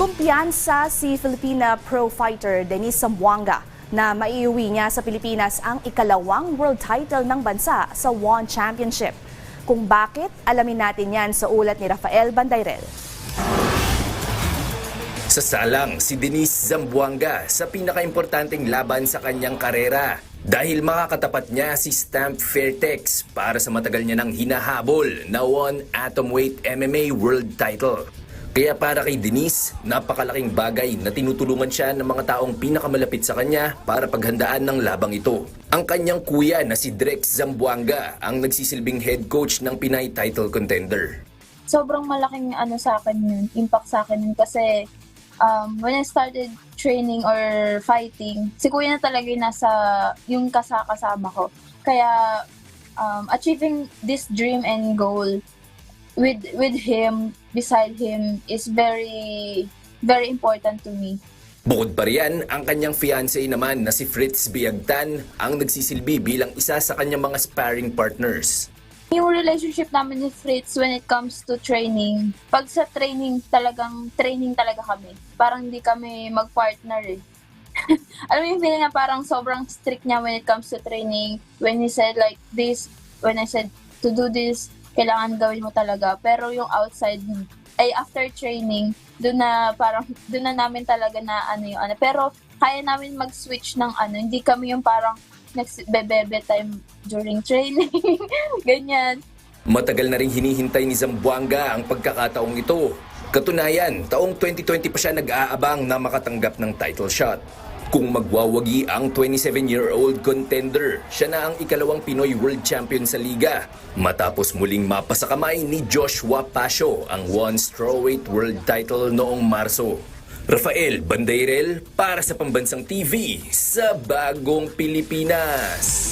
Kumpiyansa si Filipina pro fighter Denise Zamboanga na maiuwi niya sa Pilipinas ang ikalawang world title ng bansa sa One Championship. Kung bakit, alamin natin yan sa ulat ni Rafael Bandayrel. Sa salang si Denise Zamboanga sa pinakaimportanteng laban sa kanyang karera dahil makakatapat niya si Stamp Fairtex para sa matagal niya nang hinahabol na one atomweight MMA world title. Kaya para kay Denise, napakalaking bagay na tinutulungan siya ng mga taong pinakamalapit sa kanya para paghandaan ng labang ito. Ang kanyang kuya na si Drex Zamboanga ang nagsisilbing head coach ng Pinay title contender. sobrang malaking ano sa akin yun, impact sa akin yun kasi um, when I started training or fighting, si kuya na talaga yung nasa, yung kasakasama ko. Kaya um, achieving this dream and goal with with him, beside him, is very, very important to me. Bukod pa riyan, ang kanyang fiancé naman na si Fritz Biagtan ang nagsisilbi bilang isa sa kanyang mga sparring partners. Yung relationship namin ni Fritz when it comes to training, pag sa training talagang training talaga kami. Parang hindi kami mag-partner eh. Alam mo yung feeling na parang sobrang strict niya when it comes to training. When he said like this, when I said to do this, kailangan gawin mo talaga. Pero yung outside, ay after training, doon na parang, doon na namin talaga na ano yung ano. Pero kaya namin mag-switch ng ano, hindi kami yung parang nagsibebebe time during training. Ganyan. Matagal na rin hinihintay ni Zamboanga ang pagkakataong ito. Katunayan, taong 2020 pa siya nag-aabang na makatanggap ng title shot. Kung magwawagi ang 27-year-old contender, siya na ang ikalawang Pinoy World Champion sa liga. Matapos muling mapasakamay ni Joshua Pasio ang one strawweight world title noong Marso. Rafael Bandairel para sa Pambansang TV sa Bagong Pilipinas.